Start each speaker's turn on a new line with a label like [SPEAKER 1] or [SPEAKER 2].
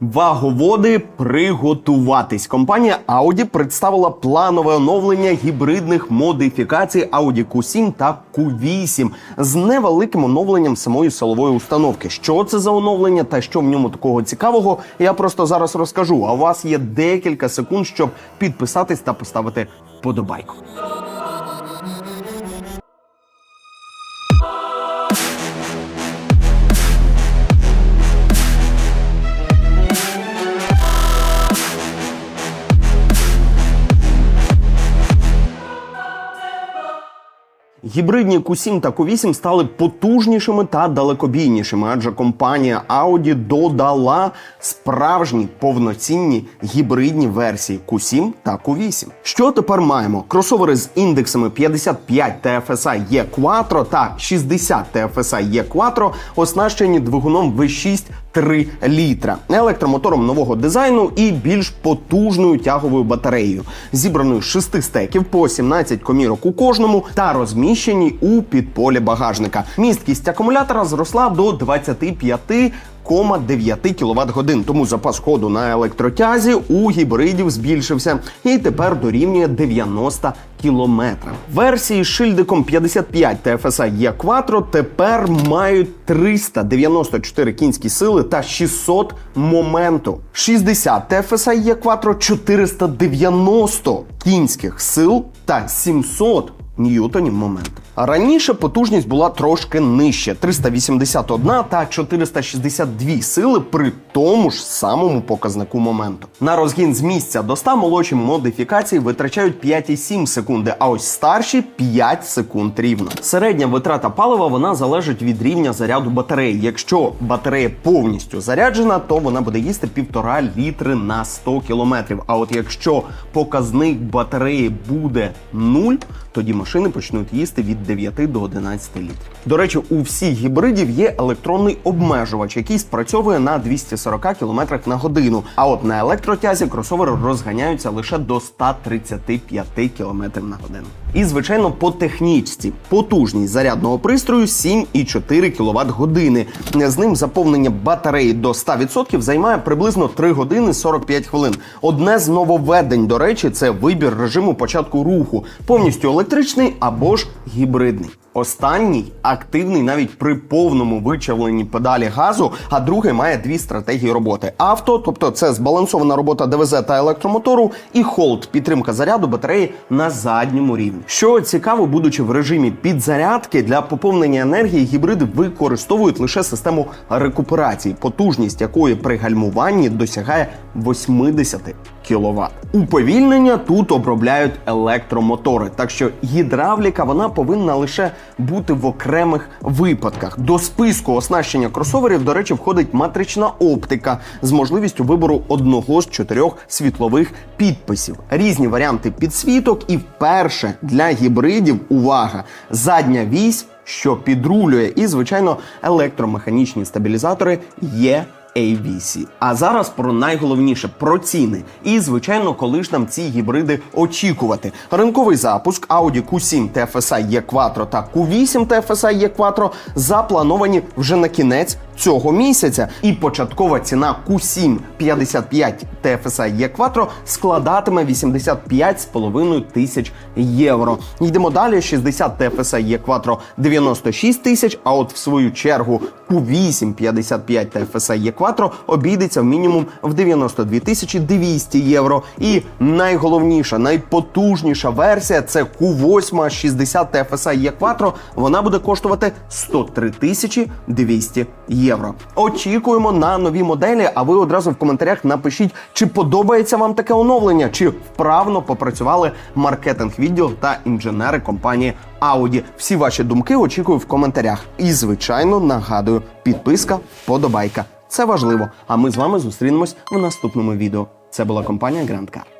[SPEAKER 1] Ваговоди приготуватись. Компанія Audi представила планове оновлення гібридних модифікацій Audi Q7 та Q8 з невеликим оновленням самої силової установки. Що це за оновлення та що в ньому такого цікавого, я просто зараз розкажу. А у вас є декілька секунд, щоб підписатись та поставити вподобайку. Гібридні Q7 та Q8 стали потужнішими та далекобійнішими, адже компанія Audi додала справжні повноцінні гібридні версії Q7 та Q8. Що тепер маємо? Кросовери з індексами 55 TFSI E Quattro та 60 TFSI E Quattro оснащені двигуном V6 3 літра, електромотором нового дизайну і більш потужною тяговою батареєю, зібраною з шести стеків по 17 комірок у кожному та розміщені у підполі багажника. Місткість акумулятора зросла до 25 9 кВт годин. Тому запас ходу на електротязі у гібридів збільшився і тепер дорівнює 90 кілометрів. Версії з шильдиком 55 TFSI E Quattro тепер мають 394 кінські сили та 600 моменту. 60 TFSI E Quattro 490 кінських сил та 700 ньютонів моменту. Раніше потужність була трошки нижче 381 та 462 сили при тому ж самому показнику моменту. На розгін з місця до 100 молодші модифікації витрачають 5,7 секунди, а ось старші 5 секунд рівно. Середня витрата палива вона залежить від рівня заряду батареї. Якщо батарея повністю заряджена, то вона буде їсти півтора літри на 100 кілометрів. А от якщо показник батареї буде 0, тоді машини почнуть їсти від 9 до 11 літрів. До речі, у всіх гібридів є електронний обмежувач, який спрацьовує на 240 км на годину. А от на електротязі кросовери розганяються лише до 135 км на годину. І звичайно, по технічці потужність зарядного пристрою 7,4 кВт години. З ним заповнення батареї до 100% займає приблизно 3 години 45 хвилин. Одне з нововведень, до речі, це вибір режиму початку руху, повністю електричний або ж гібридний. Останній активний навіть при повному вичавленні педалі газу, а другий має дві стратегії роботи: авто, тобто це збалансована робота ДВЗ та електромотору, і холд підтримка заряду батареї на задньому рівні. Що цікаво, будучи в режимі підзарядки для поповнення енергії, гібриди використовують лише систему рекуперації, потужність якої при гальмуванні досягає 80 кВт. Уповільнення тут обробляють електромотори, так що гідравліка вона повинна лише бути в окремих випадках. До списку оснащення кросоверів, до речі, входить матрична оптика з можливістю вибору одного з чотирьох світлових підписів, різні варіанти підсвіток, і вперше для гібридів увага задня вісь. Що підрулює, і звичайно електромеханічні стабілізатори є AVC. А зараз про найголовніше про ціни. І звичайно, коли ж нам ці гібриди очікувати. Ринковий запуск Audi Q7 TFSI E4 та Q8 TFSI E4 заплановані вже на кінець цього місяця. І початкова ціна Q7 55 TFSI E Quattro складатиме 85,5 тисяч євро. Йдемо далі. 60 TFSI E Quattro 96 тисяч. А от в свою чергу Q8 55 TFSI E Quattro обійдеться в мінімум в 92 тисячі 200 євро. І найголовніша, найпотужніша версія це Q8 60 TFSI E Quattro. Вона буде коштувати 103 тисячі 200 євро. Очікуємо на нові моделі. А ви одразу в коментарях напишіть, чи подобається вам таке оновлення, чи вправно попрацювали маркетинг відділ та інженери компанії Audi. Всі ваші думки очікую в коментарях. І звичайно нагадую, підписка, подобайка. Це важливо. А ми з вами зустрінемось в наступному відео. Це була компанія Grand Car.